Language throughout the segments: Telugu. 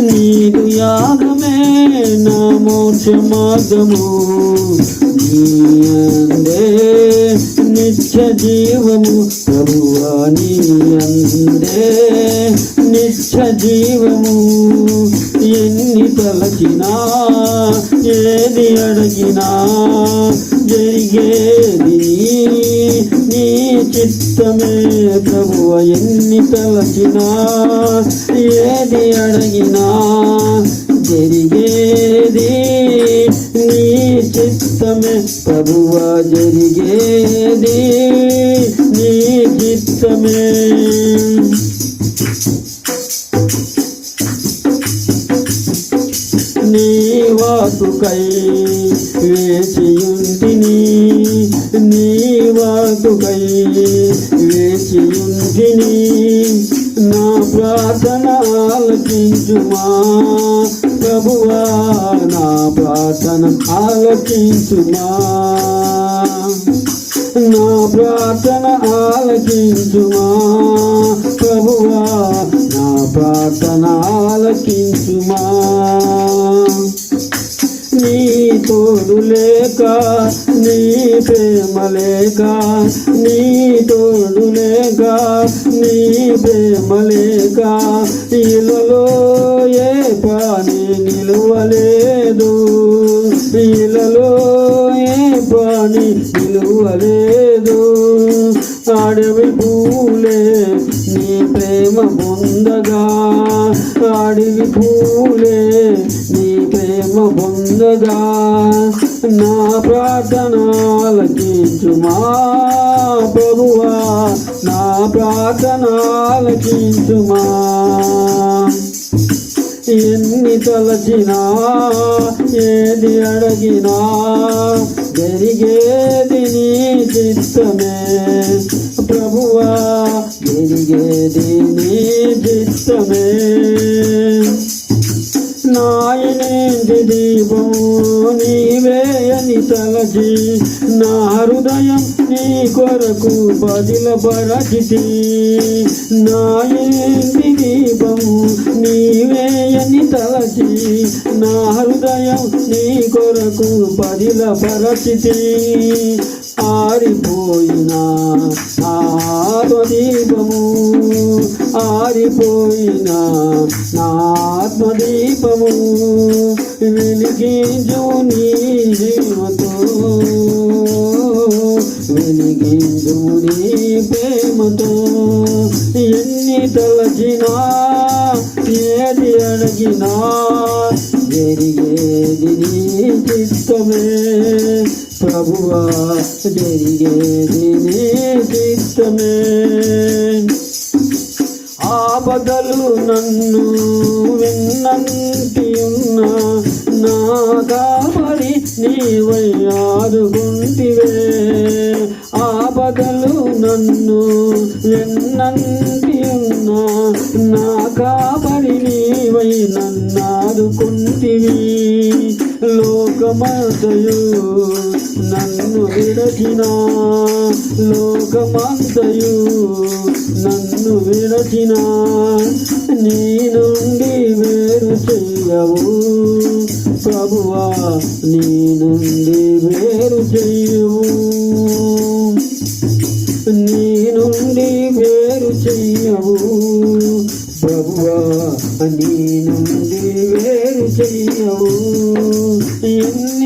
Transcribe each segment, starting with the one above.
నీదు యాగమే నా మోక్ష మార్గము. నీ అందే నిత్య జీవము. ప్రభువా నీ అందే నిత్య జీవము. ఎన్ని తలచినా ఏది అడిగినా జరిగేది నీ చిత్తమే ప్రభువ ఎన్ని తలచినా ఏది అడిగినా జరిగేది నీ చిత్తమే ప్రభువ జరిగేది నీ చిత్తమే. నీ వాసుకై వేచియుంటిని నీ వాకుకై వేచియుంటిని. నా ప్రార్థన ఆలకించుమా ప్రభువా నా ప్రార్థన ఆలకించుమా నా ప్రార్థన ఆలకించుమా ప్రభువా నా ప్రార్థన ఆలకించుమా నీ తోడు లేక నీ ప్రేమ లేక నీ తోడు లేక నీ ప్రేమ లేక ఇలలో ఏ పని నిలువలేదు. ఇలలో ఏ పని నిలువలేదు. అడవి పూలే పొందగా అడివి పూలే నీ ప్రేమ పొందగా నా ప్రార్థన ఆలకించుమా ప్రభువా నా ప్రార్థన ఆలకించుమా ఎన్ని తలచినా ఏది అడిగినా జరిగేది నీ చిత్తమే. ప్రభువా ఎరిగేది నీ చిత్తమే నాయనేంటి దీపము నీవే అని తలచి నా హృదయం నీ కొరకు బదిల పరచితి. నాయనేంటి దీపము నీవే అని తలచి నా హృదయం నీ కొరకు బదిల పరచితి. ఆరిపోయిన ఆత్మదీపము ఆరిపోయిన నా ఆత్మదీపము వెలిగించు నీ జీవతో. వెలిగించు నీ ప్రేమతో. ఎన్ని తలచినా ఏది అడిగినా జరిగేది నీ చిత్తమే. ప్రభువా జరిగేది నీ చిత్తమే ఆపదలు నన్ను విన్నంటి ఉన్న నా కాపరి నీవై ఆదుకుంటివే. ఆపదలు నన్ను విన్నంటి ఉన్న నా కాపరి నీవై నన్నాదుకుంటివి. లోకమంతయు నన్ను విడచిన లోకమంతయు నన్ను విడచిన నీ నుండి వేరు చెయ్యవు ప్రభువా నీ నుండి వేరు చెయ్యవు నీ నుండి వేరు చెయ్యవు ప్రభువా నీ నుండి వేరు చెయ్యవు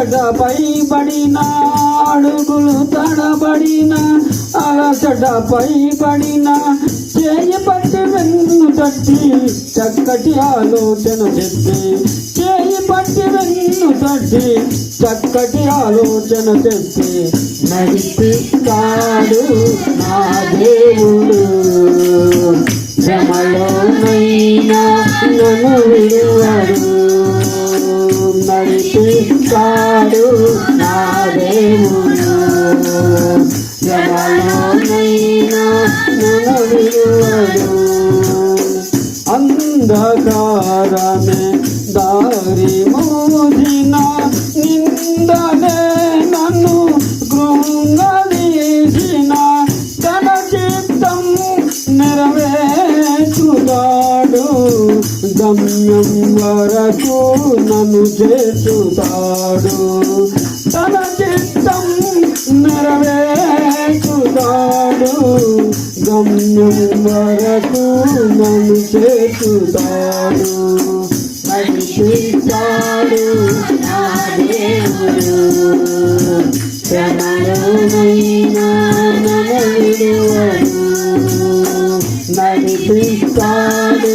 అలసటపై పడిన అడుగులు తడబడిన అలసటపై పడిన చేయి పట్టి వెన్ను తట్టి చక్కటి ఆలోచన చెప్పి చేయి పట్టి వెన్ను తట్టి చక్కటి ఆలోచన చెప్పి నడిపిస్తాడు నా దేవుడు. శ్రమలోనైనా నన్ను విడువడు. నడిపిస్తాడు నా దేవుడు నన్ను అంధకారమే కొరకు నన్ను చేర్చుతాడు. తన చిత్తం నెరవేర్చుతాడు. గమ్యం వరకు నన్ను చేర్చుతాడు. నడిపిస్తాడు నా దేవుడు శ్రమలోనైనా నడిపిస్తాడు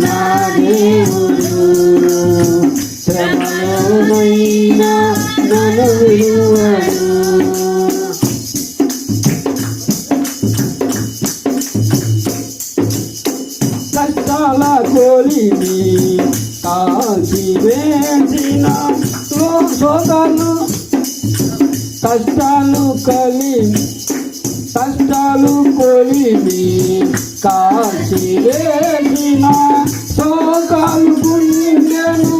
నా కోలిని కాల్చి వేసిన శోకాలు కష్టాలు కలి కష్టాలు కొలిమి కాల్చి వేసిన శోకాలు గుండెను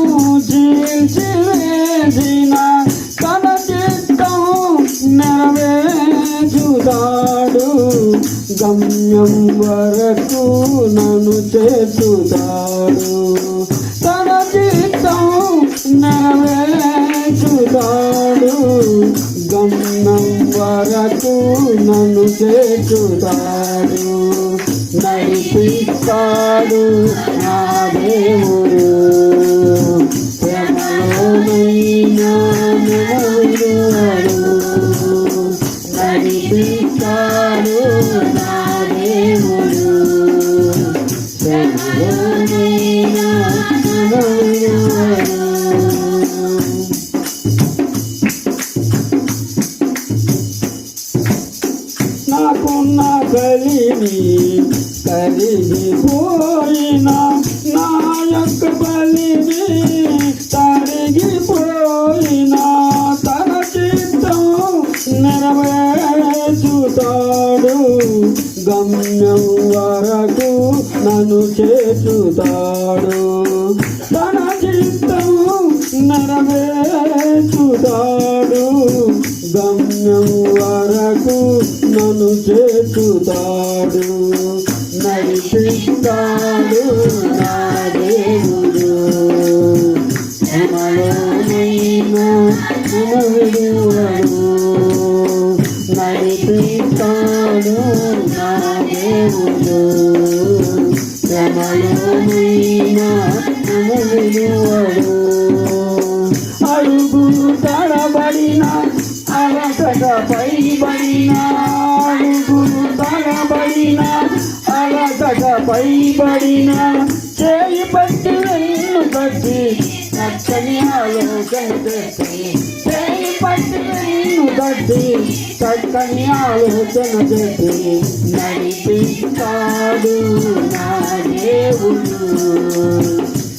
చీల్చి వేసిన తన చిత్తం నెరవేర్చుతాడు. గమ్యం వరకు నన్ను చేర్చుతాడు. గమ్యం వరకు నన్ను చేర్చుతాడు నడిపిస్తాడు నా దేవుడు. నాకున్న కలిమి కరిగిపోయిన నా యొక్క బలిమి తరిగిపోయిన తన చిత్తం నెరవేర్చుతాడు. గమ్యం వరకు నన్ను చేర్చుతాడు. తన చిత్తం నెరవేర్చుతాడు. నన్ను చేర్చుతాడు. నడిపిస్తాడు నా దేవుడు. శ్రమలోనైనా నన్ను విడువడు నడిపిస్తాడు నా దేవుడు. శ్రమలోనైనా నన్ను విడువడు అలసట పైబడిన అడుగులు తడబడిన అలసట పైబడిన చేయి పట్టి వెన్ను పట్టి చక్కని ఆలోచన చేసి చేయి పట్టి వెన్ను పట్టి చక్కని ఆలోచన చేసి నడిపిస్తాడు నా దేవుడు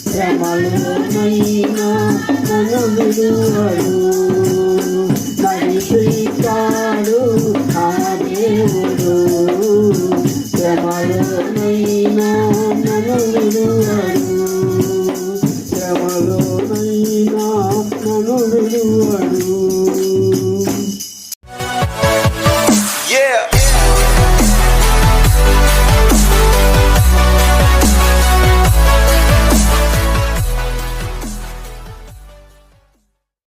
శ్రమలోనైనా నన్ను విడువడు.